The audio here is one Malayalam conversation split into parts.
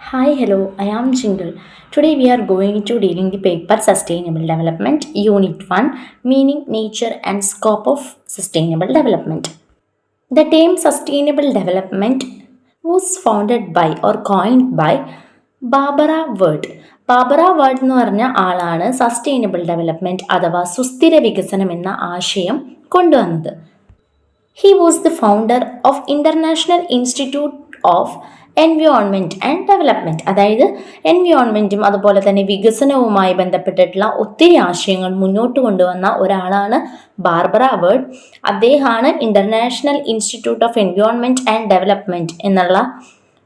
Hi, hello, I am Jingle. Today we are going to dealing the paper Sustainable Development, Unit 1, Meaning, Nature and Scope of Sustainable Development. The term Sustainable Development was founded by or coined by Barbara Ward Barbara Ward എന്ന് പറഞ്ഞ ആളാണ് സസ്റ്റൈനബിൾ ഡെവലപ്മെന്റ് അഥവാ സുസ്ഥിര വികസനം എന്ന ആശയം കൊണ്ടുവന്നത് he was the founder of international institute environment and development അതായത് എൻവയോൺമെന്റും അതുപോലെ തന്നെ വികസനവുമായി ബന്ധപ്പെട്ടിട്ടുള്ള ഒത്തിരി ആശയങ്ങൾ മുന്നോട്ട് കൊണ്ടുവന്ന ഒരാളാണ് ബാർബറ വേർഡ് അദ്ദേഹമാണ് international institute of environment and development എന്നുള്ള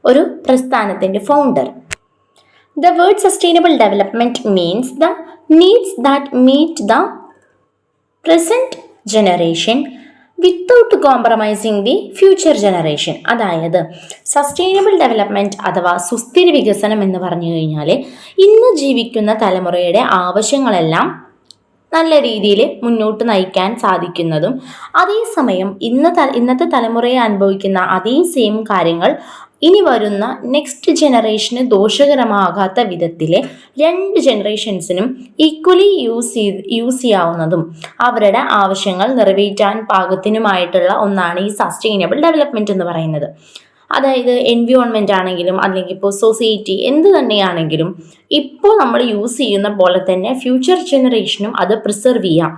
ഒരു പ്രസ്ഥാനത്തിന്റെ founder the world sustainable development means the needs that meet the present generation. Without compromising the future generation അതായത് സസ്റ്റൈനബിൾ ഡെവലപ്മെന്റ് അഥവാ സുസ്ഥിര വികസനം എന്ന് പറഞ്ഞു കഴിഞ്ഞാൽ ഇന്ന് ജീവിക്കുന്ന തലമുറയുടെ ആവശ്യങ്ങളെല്ലാം നല്ല രീതിയിൽ മുന്നോട്ട് നയിക്കാൻ സാധിക്കുന്നതും അതേസമയം ഇന്ന് ഇന്നത്തെ തലമുറയെ അനുഭവിക്കുന്ന അതേ സെയിം കാര്യങ്ങൾ ഇനി വരുന്ന നെക്സ്റ്റ് ജനറേഷന് ദോഷകരമാകാത്ത വിധത്തിലെ രണ്ട് ജനറേഷൻസിനും ഈക്വലി യൂസ് ചെയ്ത് യൂസ് ചെയ്യാവുന്നതും അവരുടെ ആവശ്യങ്ങൾ നിറവേറ്റാൻ പാകത്തിനുമായിട്ടുള്ള ഒന്നാണ് ഈ സസ്റ്റൈനബിൾ ഡെവലപ്മെന്റ് എന്ന് പറയുന്നത്. അതായത് എൻവിയോൺമെന്റ് ആണെങ്കിലും അല്ലെങ്കിൽ ഇപ്പോൾ സൊസൈറ്റി എന്ത് തന്നെയാണെങ്കിലും ഇപ്പോൾ നമ്മൾ യൂസ് ചെയ്യുന്ന പോലെ തന്നെ ഫ്യൂച്ചർ ജനറേഷനും അത് പ്രിസർവ് ചെയ്യാം.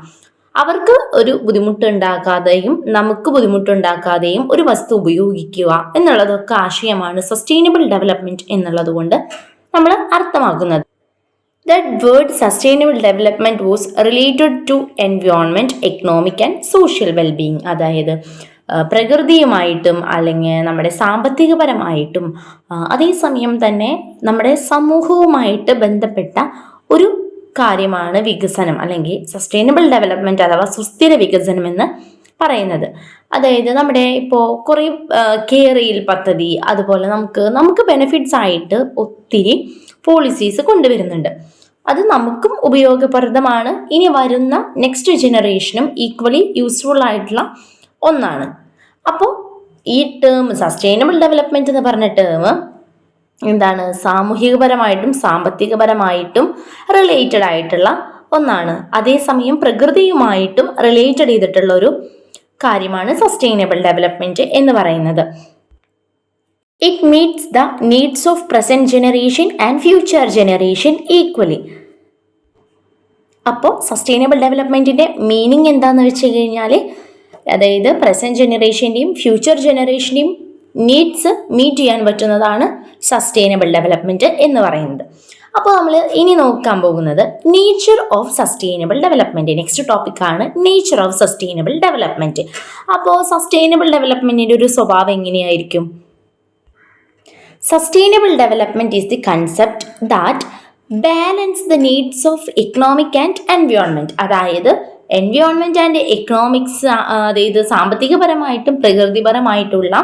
അവർക്ക് ഒരു ബുദ്ധിമുട്ടുണ്ടാക്കാതെയും നമുക്ക് ബുദ്ധിമുട്ടുണ്ടാക്കാതെയും ഒരു വസ്തു ഉപയോഗിക്കുക എന്നുള്ളതൊക്കെ ആശയമാണ് സസ്റ്റൈനബിൾ ഡെവലപ്മെന്റ് എന്നുള്ളത് കൊണ്ട് നമ്മൾ അർത്ഥമാക്കുന്നത്. That word sustainable development was related to environment economic and social wellbeing അതായത് പ്രകൃതിയുമായിട്ടും അല്ലെങ്കിൽ നമ്മുടെ സാമ്പത്തികപരമായിട്ടും അതേസമയം തന്നെ നമ്മുടെ സമൂഹവുമായിട്ട് ബന്ധപ്പെട്ട ഒരു കാര്യമാണ് വികസനം അല്ലെങ്കിൽ സസ്റ്റൈനബിൾ ഡെവലപ്മെന്റ് അഥവാ സുസ്ഥിര വികസനം എന്ന് പറയുന്നത്. അതായത് നമ്മുടെ ഇപ്പോൾ കുറേ കെയറിയിൽ പദ്ധതി അതുപോലെ നമുക്ക് നമുക്ക് ബെനിഫിറ്റ്സ് ആയിട്ട് ഒത്തിരി പോളിസീസ് കൊണ്ടുവരുന്നുണ്ട്. അത് നമുക്കും ഉപയോഗപ്രദമാണ്. ഇനി വരുന്ന നെക്സ്റ്റ് ജനറേഷനും ഈക്വലി യൂസ്ഫുൾ ആയിട്ടുള്ള ഒന്നാണ്. അപ്പോൾ ഈ ടേം സസ്റ്റൈനബിൾ ഡെവലപ്മെന്റ് എന്ന് പറഞ്ഞ ടേം എന്താണ്? സാമൂഹികപരമായിട്ടും സാമ്പത്തികപരമായിട്ടും റിലേറ്റഡ് ആയിട്ടുള്ള ഒന്നാണ്. അതേസമയം പ്രകൃതിയുമായിട്ടും റിലേറ്റഡ് ചെയ്തിട്ടുള്ള ഒരു കാര്യമാണ് സസ്റ്റൈനബിൾ ഡെവലപ്മെന്റ് എന്ന് പറയുന്നത്. It meets the needs of present generation and future generation equally അപ്പോൾ സസ്റ്റൈനബിൾ ഡെവലപ്മെന്റിന്റെ മീനിങ് എന്താണെന്ന് വെച്ച് കഴിഞ്ഞാൽ അതായത് പ്രസന്റ് ജനറേഷന്റെയും ഫ്യൂച്ചർ ജനറേഷന്റെയും നീഡ്സ് മീറ്റ് ചെയ്യാൻ പറ്റുന്നതാണ് സസ്റ്റൈനബിൾ ഡെവലപ്മെന്റ് എന്ന് പറയുന്നത്. അപ്പോൾ നമ്മൾ ഇനി നോക്കാൻ പോകുന്നത് nature of sustainable development next ടോപ്പിക്കാണ് നേച്ചർ ഓഫ് സസ്റ്റൈനബിൾ ഡെവലപ്മെന്റ് അപ്പോൾ സസ്റ്റൈനബിൾ ഡെവലപ്മെന്റിന്റെ ഒരു സ്വഭാവം എങ്ങനെയായിരിക്കും? Sustainable development is the concept that balance the needs of economic and environment. അതായത് എൻവയോൺമെന്റ് ആൻഡ് എക്കണോമിക്സ് അതായത് സാമ്പത്തികപരമായിട്ടും പ്രകൃതിപരമായിട്ടുള്ള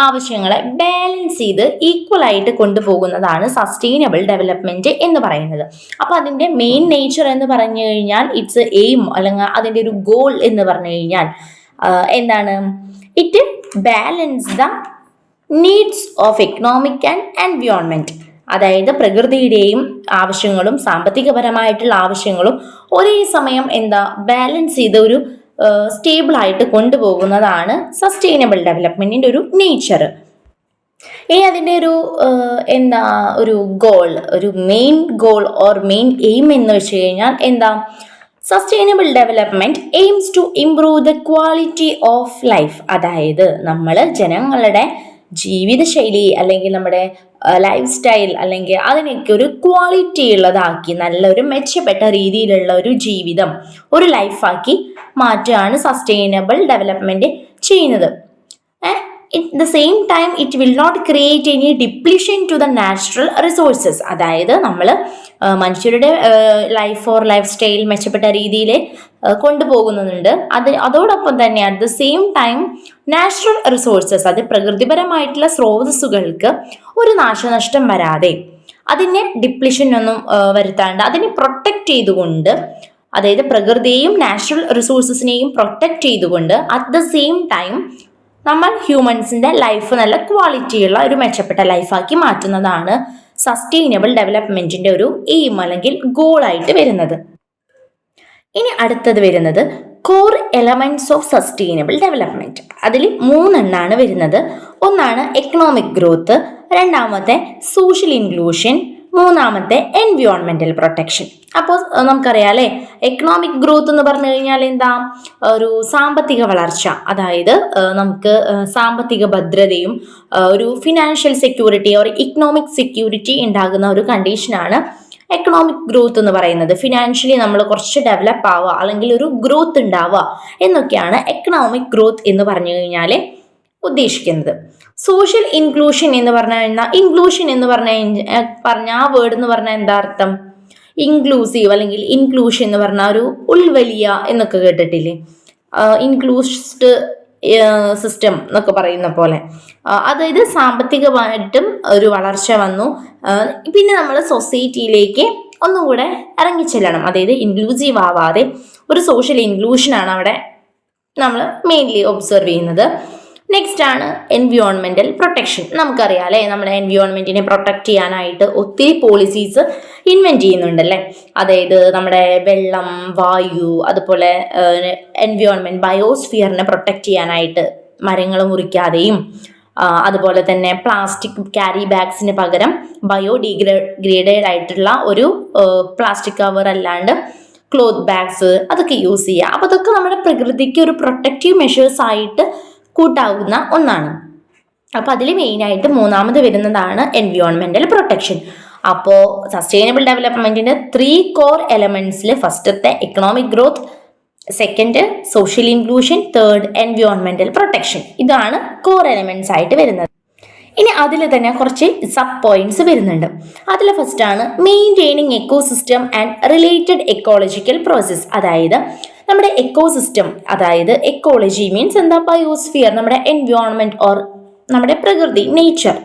ആവശ്യങ്ങളെ ബാലൻസ് ചെയ്ത് ഈക്വൽ ആയിട്ട് കൊണ്ടുപോകുന്നതാണ് സസ്റ്റൈനബിൾ ഡെവലപ്മെന്റ് എന്ന് പറയുന്നത്. അപ്പോൾ അതിന്റെ മെയിൻ നേച്ചർ എന്ന് പറഞ്ഞു കഴിഞ്ഞാൽ ഇറ്റ്സ് എയിം അല്ലെങ്കിൽ അതിന്റെ ഒരു ഗോൾ എന്ന് പറഞ്ഞു കഴിഞ്ഞാൽ എന്താണ്? It balance the needs of economic and environment അതായത് പ്രകൃതിയുടെയും ആവശ്യങ്ങളും സാമ്പത്തികപരമായിട്ടുള്ള ആവശ്യങ്ങളും ഒരേ സമയം എന്താ ബാലൻസ് ചെയ്ത ഒരു സ്റ്റേബിൾ ആയിട്ട് കൊണ്ടുപോകുന്നതാണ് സസ്റ്റൈനബിൾ ഡെവലപ്മെന്റിന്റെ ഒരു നേച്ചർ ഇനി അതിന്റെ ഒരു എന്താ ഒരു ഗോൾ ഒരു main goal or main aim എന്ന് വെച്ച് കഴിഞ്ഞാൽ എന്താ? Sustainable development aims to improve the quality of life അതായത് നമ്മൾ ജനങ്ങളുടെ ജീവിതശൈലി അല്ലെങ്കിൽ നമ്മുടെ ലൈഫ് സ്റ്റൈൽ അല്ലെങ്കിൽ അതിനൊക്കെ ഒരു ക്വാളിറ്റി ഉള്ളതാക്കി നല്ലൊരു മെച്ചപ്പെട്ട രീതിയിലുള്ള ഒരു ജീവിതം ഒരു ലൈഫാക്കി മാറ്റുകയാണ് സസ്റ്റൈനബിൾ ഡെവലപ്മെന്റ് ചെയ്യുന്നത്. It the same time it will not create any depletion to the natural resources അതായത് നമ്മൾ മനുഷ്യരുടെ ലൈഫ് ഓർ ലൈഫ് സ്റ്റൈൽ മെച്ചപ്പെട്ട രീതിയിൽ കൊണ്ടുപോകുന്നുണ്ട്. അത് അതോടൊപ്പം തന്നെ at the same time natural resources അത് പ്രകൃതിപരമായിട്ടുള്ള സ്രോതസ്സുകൾക്ക് ഒരു നാശനഷ്ടം വരാതെ അതിനെ ഡിപ്ലിഷൻ ഒന്നും വരുത്താണ്ട് അതിനെ പ്രൊട്ടക്റ്റ് ചെയ്തുകൊണ്ട് അതായത് പ്രകൃതിയെയും നാച്ചുറൽ റിസോഴ്സസിനെയും പ്രൊട്ടക്റ്റ് ചെയ്തുകൊണ്ട് അറ്റ് ദ സെയിം ടൈം നമ്മൾ ഹ്യൂമൻസിന്റെ ലൈഫ് നല്ല ക്വാളിറ്റിയുള്ള ഒരു മെച്ചപ്പെട്ട ലൈഫാക്കി മാറ്റുന്നതാണ് സസ്റ്റൈനബിൾ ഡെവലപ്മെന്റിന്റെ ഒരു എയിം അല്ലെങ്കിൽ ഗോളായിട്ട് വരുന്നത്. ഇനി അടുത്തത് വരുന്നത് core elements of sustainable development അതിൽ മൂന്നെണ്ണാണ് വരുന്നത്. ഒന്നാണ് എക്കണോമിക് ഗ്രോത്ത് രണ്ടാമത്തെ സോഷ്യൽ ഇൻക്ലൂഷൻ മൂന്നാമത്തെ എൻവിയോൺമെന്റൽ പ്രൊട്ടക്ഷൻ അപ്പോൾ നമുക്കറിയാം അല്ലേ എക്കണോമിക് ഗ്രോത്ത് എന്ന് പറഞ്ഞു കഴിഞ്ഞാൽ എന്താ? ഒരു സാമ്പത്തിക വളർച്ച. അതായത് നമുക്ക് സാമ്പത്തിക ഭദ്രതയും ഒരു ഫിനാൻഷ്യൽ സെക്യൂരിറ്റി ഒരു ഇക്കണോമിക് സെക്യൂരിറ്റി ഉണ്ടാകുന്ന ഒരു കണ്ടീഷനാണ് എക്കണോമിക് ഗ്രോത്ത് എന്ന് പറയുന്നത്. ഫിനാൻഷ്യലി നമ്മൾ കുറച്ച് ഡെവലപ്പ് ആവുക അല്ലെങ്കിൽ ഒരു ഗ്രോത്ത് ഉണ്ടാവുക എന്നൊക്കെയാണ് എക്കണോമിക് ഗ്രോത്ത് എന്ന് പറഞ്ഞു കഴിഞ്ഞാൽ ഉദ്ദേശിക്കുന്നത്. സോഷ്യൽ ഇൻക്ലൂഷൻ എന്ന് പറഞ്ഞു കഴിഞ്ഞാൽ ഇൻക്ലൂഷൻ എന്ന് പറഞ്ഞ പറഞ്ഞ ആ വേർഡ് എന്ന് പറഞ്ഞാൽ എന്താ അർത്ഥം? ഇൻക്ലൂസീവ് അല്ലെങ്കിൽ ഇൻക്ലൂഷൻ എന്ന് പറഞ്ഞ ഒരു ഉൾവലിയ എന്നൊക്കെ കേട്ടിട്ടില്ലേ? ഇൻക്ലൂസ്ഡ് സിസ്റ്റം എന്നൊക്കെ പറയുന്ന പോലെ. അതായത് സാമ്പത്തികമായിട്ടും ഒരു വളർച്ച വന്നു. പിന്നെ നമ്മൾ സൊസൈറ്റിയിലേക്ക് ഒന്നും കൂടെ ഇറങ്ങിച്ചെല്ലണം അതായത് ഇൻക്ലൂസീവ് ആവാതെ ഒരു സോഷ്യൽ ഇൻക്ലൂഷനാണ് അവിടെ നമ്മൾ മെയിൻലി ഒബ്സർവ് ചെയ്യുന്നത്. നെക്സ്റ്റ് ആണ് എൻവിയോൺമെന്റൽ പ്രൊട്ടക്ഷൻ നമുക്കറിയാം അല്ലേ? നമ്മുടെ എൻവിയോൺമെന്റിനെ പ്രൊട്ടക്ട് ചെയ്യാനായിട്ട് ഒത്തിരി പോളിസീസ് ഇൻവെന്റ് ചെയ്യുന്നുണ്ടല്ലേ? അതായത് നമ്മുടെ വെള്ളം വായു അതുപോലെ എൻവിയോൺമെന്റ് ബയോസ്ഫിയറിനെ പ്രൊട്ടക്ട് ചെയ്യാനായിട്ട് മരങ്ങൾ മുറിക്കാതെയും അതുപോലെ തന്നെ പ്ലാസ്റ്റിക് ക്യാരി ബാഗ്സിന് പകരം ബയോഡിഗ്രേഡഡ് ആയിട്ടുള്ള ഒരു പ്ലാസ്റ്റിക് കവർ അല്ലാണ്ട് ക്ലോത്ത് ബാഗ്സ് അതൊക്കെ യൂസ് ചെയ്യുക അപ്പോൾ അതൊക്കെ നമ്മുടെ പ്രകൃതിക്ക് ഒരു പ്രൊട്ടക്റ്റീവ് മെഷേഴ്സ് ആയിട്ട് കൂട്ടാവുന്ന ഒന്നാണ്. അപ്പോൾ അതിൽ മെയിനായിട്ട് മൂന്നാമത് വരുന്നതാണ് എൻവിയോൺമെന്റൽ പ്രൊട്ടക്ഷൻ അപ്പോൾ സസ്റ്റൈനബിൾ ഡെവലപ്മെന്റിന്റെ ത്രീ കോർ എലമെന്റ്സിൽ ഫസ്റ്റത്തെ economic growth second social inclusion third എൻവിയോൺമെന്റൽ protection ഇതാണ് കോർ എലമെന്റ്സ് ആയിട്ട് വരുന്നത്. ഇനി അതിൽ തന്നെ കുറച്ച് സബ് പോയിന്റ്സ് വരുന്നുണ്ട്. അതിൽ ഫസ്റ്റാണ് maintaining ecosystem and related ecological process അതായത് നമ്മുടെ എക്കോസിസ്റ്റം അതായത് എക്കോളജി മീൻസ് എന്താ? ബയോസ്ഫിയർ നമ്മുടെ എൻവയോൺമെന്റ് ഓർ നമ്മുടെ പ്രകൃതി നേച്ചർ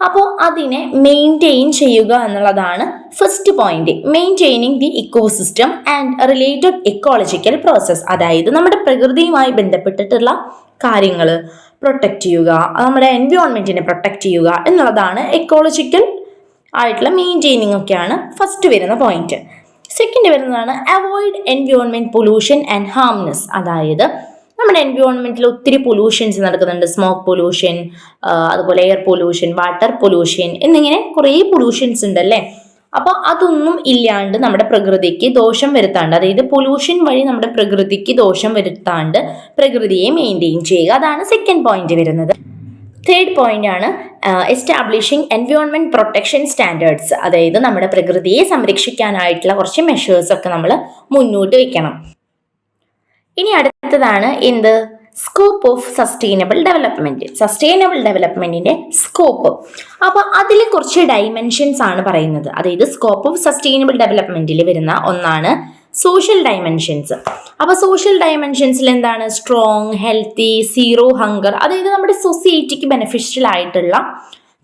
അപ്പോൾ അതിനെ മെയിന്റെയിൻ ചെയ്യുക എന്നുള്ളതാണ് first point maintaining the ecosystem and related ecological process അതായത് നമ്മുടെ പ്രകൃതിയുമായി ബന്ധപ്പെട്ടിട്ടുള്ള കാര്യങ്ങൾ പ്രൊട്ടക്റ്റ് ചെയ്യുക നമ്മുടെ എൻവയോൺമെന്റിനെ പ്രൊട്ടക്റ്റ് ചെയ്യുക എന്നുള്ളതാണ് എക്കോളജിക്കൽ ആയിട്ടുള്ള മെയിന്റെയിനിങ് ഒക്കെയാണ് ഫസ്റ്റ് വരുന്ന പോയിന്റ് സെക്കൻഡ് വരുന്നതാണ് avoid environment pollution and harmness അതായത് നമ്മുടെ എൻവയോൺമെന്റിൽ ഒത്തിരി പൊല്യൂഷൻസ് നടക്കുന്നുണ്ട്. സ്മോക്ക് പൊല്യൂഷൻ അതുപോലെ എയർ പൊല്യൂഷൻ വാട്ടർ പൊല്യൂഷൻ എന്നിങ്ങനെ കുറേ പൊല്യൂഷൻസ് ഉണ്ടല്ലേ? അപ്പോൾ അതൊന്നും ഇല്ലാണ്ട് നമ്മുടെ പ്രകൃതിക്ക് ദോഷം വരുത്താണ്ട് അതായത് പൊല്യൂഷൻ വഴി നമ്മുടെ പ്രകൃതിക്ക് ദോഷം വരുത്താണ്ട് പ്രകൃതിയെ മെയിന്റെയിൻ ചെയ്യുക. അതാണ് സെക്കൻഡ് പോയിന്റ് വരുന്നത്. തേർഡ് പോയിന്റ് ആണ് എസ്റ്റാബ്ലിഷിംഗ് എൻവയോൺമെന്റ് പ്രൊട്ടക്ഷൻ സ്റ്റാൻഡേർഡ്സ് അതായത് നമ്മുടെ പ്രകൃതിയെ സംരക്ഷിക്കാനായിട്ടുള്ള കുറച്ച് മെഷേഴ്സ് ഒക്കെ നമ്മൾ മുന്നോട്ട് വയ്ക്കണം ഇനി അടുത്തതാണ് എന്ത്? Scope of sustainable development sustainable ഡെവലപ്മെന്റിന്റെ scope അപ്പോൾ അതിൽ കുറച്ച് ഡൈമെൻഷൻസ് ആണ് പറയുന്നത്. അതായത് സ്കോപ്പ് ഓഫ് സസ്റ്റൈനബിൾ ഡെവലപ്മെന്റിൽ വരുന്ന ഒന്നാണ് സോഷ്യൽ ഡയമെൻഷൻസ് അപ്പോൾ സോഷ്യൽ ഡയമെൻഷൻസിൽ എന്താണ്? സ്ട്രോങ് ഹെൽത്തി സീറോ ഹങ്കർ അതായത് നമ്മുടെ സൊസൈറ്റിക്ക് ബെനിഫിഷ്യൽ ആയിട്ടുള്ള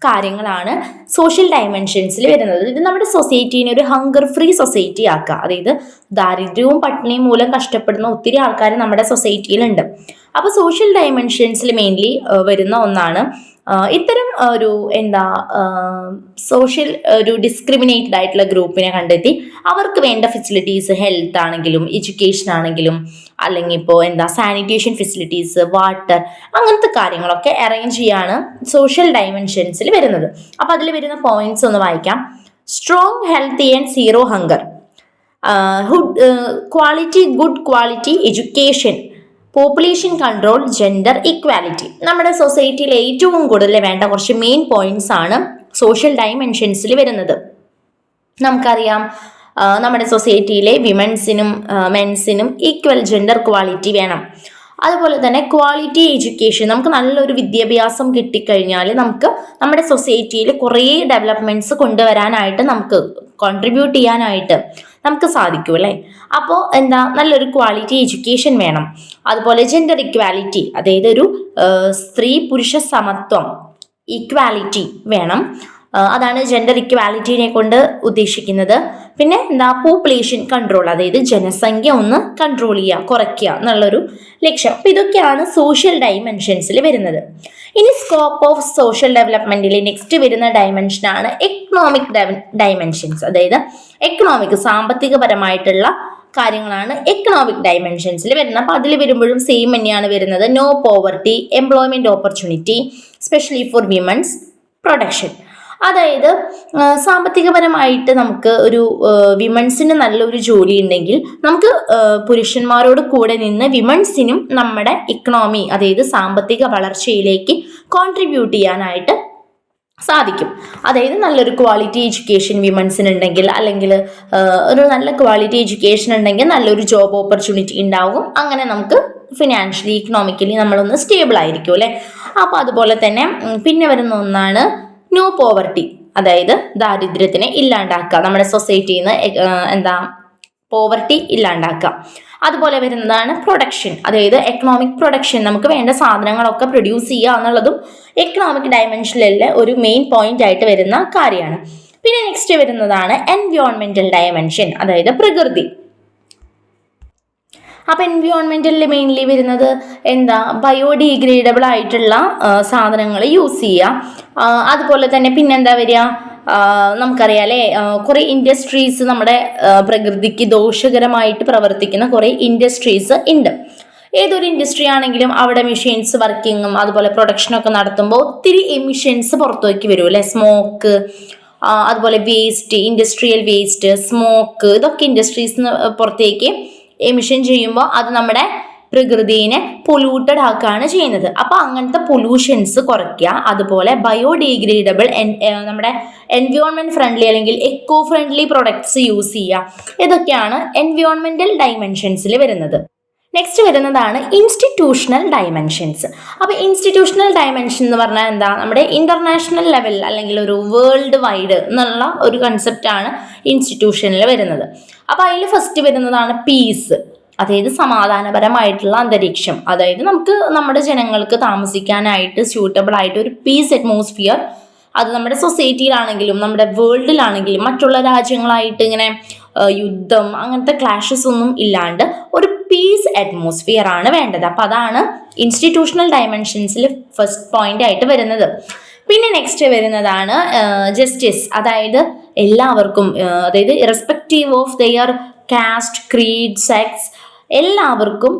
കാര്യങ്ങളാണ് സോഷ്യൽ ഡയമെൻഷൻസിൽ വരുന്നത്. ഇത് നമ്മുടെ സൊസൈറ്റീനെ ഒരു ഹങ്കർ ഫ്രീ സൊസൈറ്റി ആക്കുക. അതായത് ദാരിദ്ര്യവും പട്ടിണിയും മൂലം കഷ്ടപ്പെടുന്ന ഒത്തിരി ആൾക്കാർ നമ്മുടെ സൊസൈറ്റിയിലുണ്ട് അപ്പോൾ സോഷ്യൽ ഡയമെൻഷൻസിൽ മെയിൻലി വരുന്ന ഒന്നാണ് ഇത്തരം ഒരു എന്താ സോഷ്യൽ ഒരു ഡിസ്ക്രിമിനേറ്റഡ് ആയിട്ടുള്ള ഗ്രൂപ്പിനെ കണ്ടെത്തി അവർക്ക് വേണ്ട ഫെസിലിറ്റീസ് ഹെൽത്ത് ആണെങ്കിലും എഡ്യൂക്കേഷൻ ആണെങ്കിലും അല്ലെങ്കിൽ ഇപ്പോൾ എന്താ സാനിറ്റേഷൻ ഫെസിലിറ്റീസ് വാട്ടർ അങ്ങനത്തെ കാര്യങ്ങളൊക്കെ അറേഞ്ച് ചെയ്യാണ് സോഷ്യൽ ഡയമെൻഷൻസിൽ വരുന്നത്. അപ്പോൾ അതിൽ വരുന്ന പോയിന്റ്സ് ഒന്ന് വായിക്കാം. Strong healthy and zero hunger quality good quality education population control gender equality നമ്മുടെ സൊസൈറ്റിയിൽ ഏറ്റവും കൂടുതൽ വേണ്ട കുറച്ച് മെയിൻ പോയിന്റ്സ് ആണ് സോഷ്യൽ ഡയമെൻഷൻസിൽ വരുന്നത്. നമുക്കറിയാം നമ്മുടെ സൊസൈറ്റിയിലെ വിമൻസിനും മെൻസിനും ഈക്വൽ ജെൻഡർ ക്വാളിറ്റി വേണം. അതുപോലെ തന്നെ ക്വാളിറ്റി എഡ്യൂക്കേഷൻ നമുക്ക് നല്ലൊരു വിദ്യാഭ്യാസം കിട്ടിക്കഴിഞ്ഞാൽ നമുക്ക് നമ്മുടെ സൊസൈറ്റിയിൽ കുറേ ഡെവലപ്മെന്റ്സ് കൊണ്ടുവരാനായിട്ട് നമുക്ക് കോൺട്രിബ്യൂട്ട് ചെയ്യാനായിട്ട് നമുക്ക് സാധിക്കൂ അല്ലേ? അപ്പോൾ എന്താ നല്ലൊരു ക്വാളിറ്റി എഡ്യൂക്കേഷൻ വേണം. അതുപോലെ ജെൻഡർ ഇക്വാലിറ്റി അതായത് ഒരു സ്ത്രീ പുരുഷ സമത്വം ഇക്വാലിറ്റി വേണം. അതാണ് ജെൻഡർ ഇക്വാലിറ്റിനെ കൊണ്ട് ഉദ്ദേശിക്കുന്നത്. പിന്നെ എന്താ? പോപ്പുലേഷൻ കൺട്രോൾ അതായത് ജനസംഖ്യ ഒന്ന് കൺട്രോൾ ചെയ്യുക കുറയ്ക്കുക എന്നുള്ളൊരു ലക്ഷ്യം. അപ്പോൾ ഇതൊക്കെയാണ് സോഷ്യൽ ഡൈമെൻഷൻസിൽ വരുന്നത്. ഇനി സ്കോപ്പ് ഓഫ് സോഷ്യൽ ഡെവലപ്മെന്റിൽ നെക്സ്റ്റ് വരുന്ന ഡയമെൻഷനാണ് എക്കണോമിക് ഡയമെൻഷൻസ് അതായത് എക്കണോമിക് സാമ്പത്തികപരമായിട്ടുള്ള കാര്യങ്ങളാണ് എക്കണോമിക് ഡയമെൻഷൻസിൽ വരുന്നത്. അപ്പോൾ അതിൽ വരുമ്പോഴും സെയിം തന്നെയാണ് വരുന്നത്. No poverty employment opportunity specially for women's production അതായത് സാമ്പത്തികപരമായിട്ട് നമുക്ക് ഒരു വിമൻസിന് നല്ലൊരു ജോലി ഉണ്ടെങ്കിൽ നമുക്ക് പുരുഷന്മാരോട് കൂടെ നിന്ന് വിമൻസിനും നമ്മുടെ ഇക്കണോമി അതായത് സാമ്പത്തിക വളർച്ചയിലേക്ക് കോൺട്രിബ്യൂട്ട് ചെയ്യാനായിട്ട് സാധിക്കും. അതായത് നല്ലൊരു ക്വാളിറ്റി എഡ്യൂക്കേഷൻ വിമൻസിന് ഉണ്ടെങ്കിൽ അല്ലെങ്കിൽ ഒരു നല്ല ക്വാളിറ്റി എഡ്യൂക്കേഷൻ ഉണ്ടെങ്കിൽ നല്ലൊരു ജോബ് ഓപ്പർച്യൂണിറ്റി ഉണ്ടാവും. അങ്ങനെ നമുക്ക് ഫിനാൻഷ്യലി ഇക്കണോമിക്കലി നമ്മളൊന്ന് സ്റ്റേബിൾ ആയിരിക്കും അല്ലേ? അപ്പോൾ അതുപോലെ തന്നെ പിന്നെ വരുന്ന ഒന്നാണ് നോ പോവർട്ടി അതായത് ദാരിദ്ര്യത്തിനെ ഇല്ലാണ്ടാക്കുക. നമ്മുടെ സൊസൈറ്റിയിൽ നിന്ന് എന്താ പോവർട്ടി ഇല്ലാണ്ടാക്കുക. അതുപോലെ വരുന്നതാണ് പ്രൊഡക്ഷൻ അതായത് എക്കണോമിക് പ്രൊഡക്ഷൻ നമുക്ക് വേണ്ട സാധനങ്ങളൊക്കെ പ്രൊഡ്യൂസ് ചെയ്യുക എന്നുള്ളതും എക്കണോമിക് ഡയമെൻഷനിലെ ഒരു മെയിൻ പോയിന്റ് ആയിട്ട് വരുന്ന കാര്യമാണ്. പിന്നെ നെക്സ്റ്റ് വരുന്നതാണ് എൻവയോൺമെന്റൽ ഡയമെൻഷൻ അതായത് പ്രകൃതി. അപ്പോൾ എൻവയോൺമെന്റലിൽ മെയിൻലി വരുന്നത് എന്താ ബയോഡീഗ്രേഡബിൾ ആയിട്ടുള്ള സാധനങ്ങൾ യൂസ് ചെയ്യുക അതുപോലെ തന്നെ പിന്നെന്താ വരിക? നമുക്കറിയാം അല്ലേ കുറേ ഇൻഡസ്ട്രീസ് നമ്മുടെ പ്രകൃതിക്ക് ദോഷകരമായിട്ട് പ്രവർത്തിക്കുന്ന കുറേ ഇൻഡസ്ട്രീസ് ഉണ്ട്. ഏതൊരു ഇൻഡസ്ട്രി ആണെങ്കിലും അവിടെ മെഷീൻസ് വർക്കിങ്ങും അതുപോലെ പ്രൊഡക്ഷനൊക്കെ നടത്തുമ്പോൾ ഒത്തിരി എമിഷൻസ് പുറത്തേക്ക് വരും സ്മോക്ക് അതുപോലെ വേസ്റ്റ് ഇൻഡസ്ട്രിയൽ വേസ്റ്റ് സ്മോക്ക് ഇതൊക്കെ ഇൻഡസ്ട്രീസ് പുറത്തേക്ക് എമിഷൻ ചെയ്യുമ്പോൾ അത് നമ്മുടെ പ്രകൃതിയെ പൊല്യൂട്ടഡ് ആക്കുകയാണ് ചെയ്യുന്നത്. അപ്പോൾ അങ്ങനത്തെ പൊല്യൂഷൻസ് കുറയ്ക്കുക. അതുപോലെ ബയോഡീഗ്രേഡബിൾ നമ്മുടെ എൻവയോൺമെന്റ് ഫ്രണ്ട്ലി അല്ലെങ്കിൽ എക്കോ ഫ്രണ്ട്ലി പ്രൊഡക്ട്സ് യൂസ് ചെയ്യുക. ഇതൊക്കെയാണ് എൻവയോൺമെന്റൽ ഡൈമെൻഷൻസിൽ വരുന്നത്. നെക്സ്റ്റ് വരുന്നതാണ് ഇൻസ്റ്റിറ്റ്യൂഷണൽ ഡയമെൻഷൻസ് അപ്പോൾ ഇൻസ്റ്റിറ്റ്യൂഷണൽ ഡയമെൻഷൻ എന്ന് പറഞ്ഞാൽ എന്താ? നമ്മുടെ ഇന്റർനാഷണൽ ലെവൽ അല്ലെങ്കിൽ ഒരു വേൾഡ് വൈഡ് എന്നുള്ള ഒരു കൺസെപ്റ്റാണ് ഇൻസ്റ്റിറ്റ്യൂഷനിൽ വരുന്നത്. അപ്പോൾ അതിൽ ഫസ്റ്റ് വരുന്നതാണ് പീസ് അതായത് സമാധാനപരമായിട്ടുള്ള അന്തരീക്ഷം. അതായത് നമുക്ക് നമ്മുടെ ജനങ്ങൾക്ക് താമസിക്കാനായിട്ട് സ്യൂട്ടബിൾ ആയിട്ട് ഒരു പീസ് അറ്റ്മോസ്ഫിയർ അത് നമ്മുടെ സൊസൈറ്റിയിലാണെങ്കിലും നമ്മുടെ വേൾഡിലാണെങ്കിലും മറ്റുള്ള രാജ്യങ്ങളായിട്ട് ഇങ്ങനെ യുദ്ധം അങ്ങനത്തെ ക്ലാഷസ് ഒന്നും ഇല്ലാണ്ട് പീസ് അറ്റ്മോസ്ഫിയർ ആണ് വേണ്ടത്. അപ്പം അതാണ് ഇൻസ്റ്റിറ്റ്യൂഷണൽ ഡയമെൻഷൻസിൽ ഫസ്റ്റ് പോയിന്റ് ആയിട്ട് വരുന്നത്. പിന്നെ നെക്സ്റ്റ് വരുന്നതാണ് ജസ്റ്റിസ് അതായത് എല്ലാവർക്കും അതായത് irrespective of their caste creed sex എല്ലാവർക്കും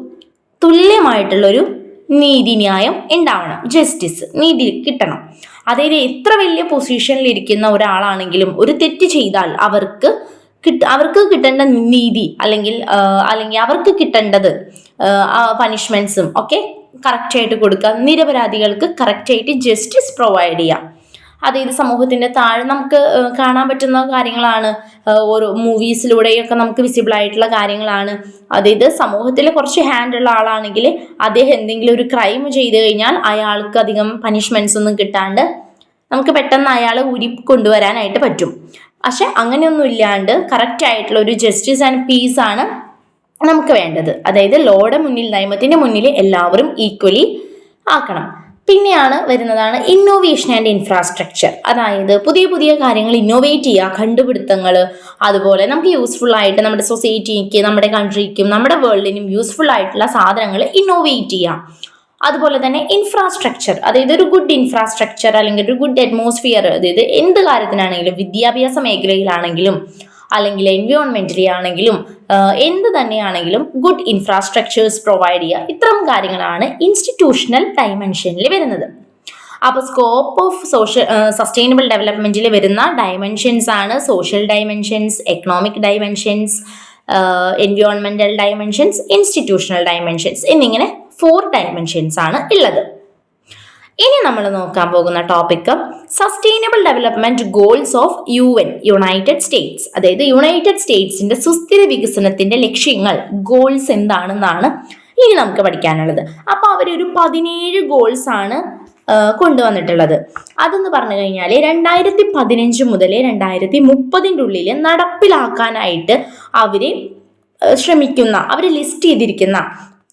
തുല്യമായിട്ടുള്ളൊരു നീതിന്യായം ഉണ്ടാവണം. ജസ്റ്റിസ് നീതി കിട്ടണം. അതായത് എത്ര വലിയ പൊസിഷനിൽ ഇരിക്കുന്ന ഒരാളാണെങ്കിലും ഒരു തെറ്റ് ചെയ്താൽ അവർക്ക് കിട്ട അവർക്ക് കിട്ടേണ്ട നീതി അല്ലെങ്കിൽ അല്ലെങ്കിൽ അവർക്ക് കിട്ടേണ്ടത് പണിഷ്മെന്റ്സും ഒക്കെ കറക്റ്റായിട്ട് കൊടുക്കുക. നിരപരാധികൾക്ക് കറക്റ്റായിട്ട് ജസ്റ്റിസ് പ്രൊവൈഡ് ചെയ്യാം. അതായത് സമൂഹത്തിന്റെ താഴെ നമുക്ക് കാണാൻ പറ്റുന്ന കാര്യങ്ങളാണ് ഓരോ മൂവീസിലൂടെയൊക്കെ നമുക്ക് വിസിബിൾ ആയിട്ടുള്ള കാര്യങ്ങളാണ്. അതായത് സമൂഹത്തിൽ കുറച്ച് ഹാൻഡുള്ള ആളാണെങ്കിൽ അദ്ദേഹം എന്തെങ്കിലും ഒരു ക്രൈം ചെയ്ത് കഴിഞ്ഞാൽ അയാൾക്ക് അധികം പനിഷ്മെന്റ്സ് ഒന്നും കിട്ടാണ്ട് നമുക്ക് പെട്ടെന്ന് അയാളെ ഊരി കൊണ്ടുവരാനായിട്ട് പറ്റും. പക്ഷെ അങ്ങനെയൊന്നും ഇല്ലാണ്ട് കറക്റ്റ് ആയിട്ടുള്ള ഒരു ജസ്റ്റിസ് ആൻഡ് പീസ് ആണ് നമുക്ക് വേണ്ടത്. അതായത് ലോയുടെ മുന്നിൽ നിയമത്തിന്റെ മുന്നിൽ എല്ലാവരും ഈക്വലി ആക്കണം. പിന്നെയാണ് വരുന്നതാണ് ഇന്നോവേഷൻ ആൻഡ് ഇൻഫ്രാസ്ട്രക്ചർ അതായത് പുതിയ പുതിയ കാര്യങ്ങൾ ഇന്നോവേറ്റ് ചെയ്യുക കണ്ടുപിടുത്തങ്ങൾ. അതുപോലെ നമുക്ക് യൂസ്ഫുൾ ആയിട്ട് നമ്മുടെ സൊസൈറ്റിക്ക് നമ്മുടെ കൺട്രിക്കും നമ്മുടെ വേൾഡിനും യൂസ്ഫുൾ ആയിട്ടുള്ള സാധനങ്ങൾ ഇന്നോവേറ്റ് ചെയ്യാം അതുപോലെ തന്നെ ഇൻഫ്രാസ്ട്രക്ചർ അതായത് ഒരു ഗുഡ് ഇൻഫ്രാസ്ട്രക്ചർ അല്ലെങ്കിൽ ഒരു ഗുഡ് അറ്റ്മോസ്ഫിയർ അതായത് എന്ത് കാര്യത്തിനാണെങ്കിലും വിദ്യാഭ്യാസ മേഖലയിലാണെങ്കിലും അല്ലെങ്കിൽ എൻവയോൺമെന്റലി ആണെങ്കിലും എന്ത് തന്നെയാണെങ്കിലും ഗുഡ് ഇൻഫ്രാസ്ട്രക്ചേഴ്സ് പ്രൊവൈഡ് ചെയ്യുക. ഇത്തരം കാര്യങ്ങളാണ് ഇൻസ്റ്റിറ്റ്യൂഷണൽ ഡയമെൻഷനിൽ വരുന്നത്. അപ്പോൾ സ്കോപ്പ് ഓഫ് സോഷ്യൽ സസ്റ്റൈനബിൾ ഡെവലപ്മെന്റിൽ വരുന്ന ഡയമെൻഷൻസ് ആണ് സോഷ്യൽ ഡയമെൻഷൻസ് എക്കണോമിക് ഡയമെൻഷൻസ് എൻവയോൺമെന്റൽ ഡയമെൻഷൻസ് ഇൻസ്റ്റിറ്റ്യൂഷണൽ ഡയമെൻഷൻസ് എന്നിങ്ങനെ ഫോർ ഡയമെൻഷൻസ് ആണ് ഉള്ളത്. ഇനി നമ്മൾ നോക്കാൻ പോകുന്ന topic sustainable development goals of U N United States അതായത് യുണൈറ്റഡ് സ്റ്റേറ്റ്സിന്റെ സുസ്ഥിര വികസനത്തിന്റെ ലക്ഷ്യങ്ങൾ ഗോൾസ് എന്താണെന്നാണ് ഇനി നമുക്ക് പഠിക്കാനുള്ളത്. അപ്പോൾ അവരൊരു പതിനേഴ് ഗോൾസ് ആണ് കൊണ്ടുവന്നിട്ടുള്ളത്. അതെന്ന് പറഞ്ഞു കഴിഞ്ഞാൽ രണ്ടായിരത്തി പതിനഞ്ച് മുതൽ രണ്ടായിരത്തി മുപ്പതിന്റെ ഉള്ളിൽ നടപ്പിലാക്കാനായിട്ട് അവർ ശ്രമിക്കുന്ന അവർ ലിസ്റ്റ് ചെയ്തിരിക്കുന്ന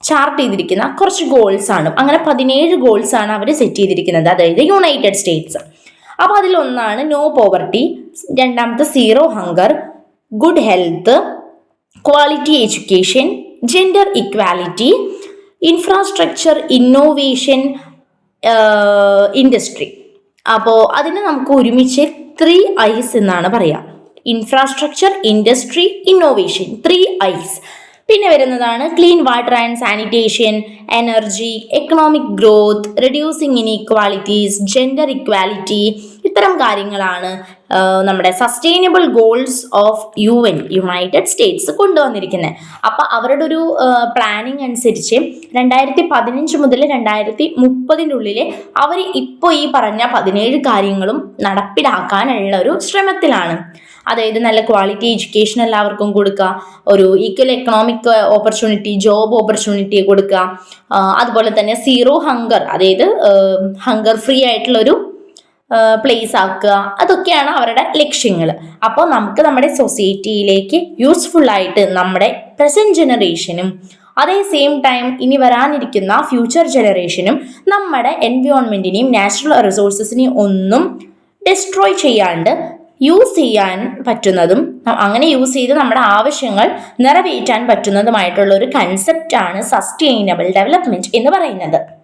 ചാർട്ട് ചെയ്തിരിക്കുന്ന കുറച്ച് ഗോൾസ് ആണ്. അങ്ങനെ പതിനേഴ് ഗോൾസ് ആണ് അവർ സെറ്റ് ചെയ്തിരിക്കുന്നത്. അതായത് യുണൈറ്റഡ് സ്റ്റേറ്റ്സ് അപ്പോൾ അതിലൊന്നാണ് നോ പോവർട്ടി രണ്ടാമത്തെ zero hunger good health quality education gender equality infrastructure innovation industry അപ്പോൾ അതിന് നമുക്ക് ഒരുമിച്ച് ത്രീ ഐസ് എന്നാണ് പറയുക infrastructure industry innovation three I's പിന്നെ വരുന്നതാണ് clean water and sanitation energy economic growth reducing inequalities gender equality ഇത്തരം കാര്യങ്ങളാണ് നമ്മുടെ sustainable goals of U N United States കൊണ്ടുവന്നിരിക്കുന്നത് അപ്പോൾ അവരുടെ ഒരു പ്ലാനിങ് അനുസരിച്ച് രണ്ടായിരത്തി പതിനഞ്ച് മുതൽ രണ്ടായിരത്തി മുപ്പതിന്റെ ഉള്ളിൽ അവർ ഇപ്പോൾ ഈ പറഞ്ഞ പതിനേഴ് കാര്യങ്ങളും നടപ്പിലാക്കാനുള്ള ഒരു ശ്രമത്തിലാണ്. അതായത് നല്ല ക്വാളിറ്റി എഡ്യൂക്കേഷൻ എല്ലാവർക്കും കൊടുക്കുക. ഒരു equal economic opportunity job opportunity കൊടുക്കുക. അതുപോലെ തന്നെ സീറോ ഹങ്കർ അതായത് ഹങ്കർ ഫ്രീ ആയിട്ടുള്ളൊരു പ്ലേസ് ആക്കുക. അതൊക്കെയാണ് അവരുടെ ലക്ഷ്യങ്ങൾ. അപ്പോൾ നമുക്ക് നമ്മുടെ സൊസൈറ്റിയിലേക്ക് യൂസ്ഫുൾ ആയിട്ട് നമ്മുടെ പ്രസന്റ് ജനറേഷനും അതേ സെയിം ടൈം ഇനി വരാനിരിക്കുന്ന ഫ്യൂച്ചർ ജനറേഷനും നമ്മുടെ എൻവയോൺമെന്റിനെയും നാച്ചുറൽ റിസോഴ്സസിനെയും ഒന്നും ഡിസ്ട്രോയ് ചെയ്യാണ്ട് യൂസ് ചെയ്യാൻ പറ്റുന്നതും അങ്ങനെ യൂസ് ചെയ്ത് നമ്മുടെ ആവശ്യങ്ങൾ നിറവേറ്റാൻ പറ്റുന്നതുമായിട്ടുള്ള ഒരു കൺസെപ്റ്റാണ് സസ്റ്റൈനബിൾ ഡെവലപ്മെന്റ് എന്ന് പറയുന്നത്.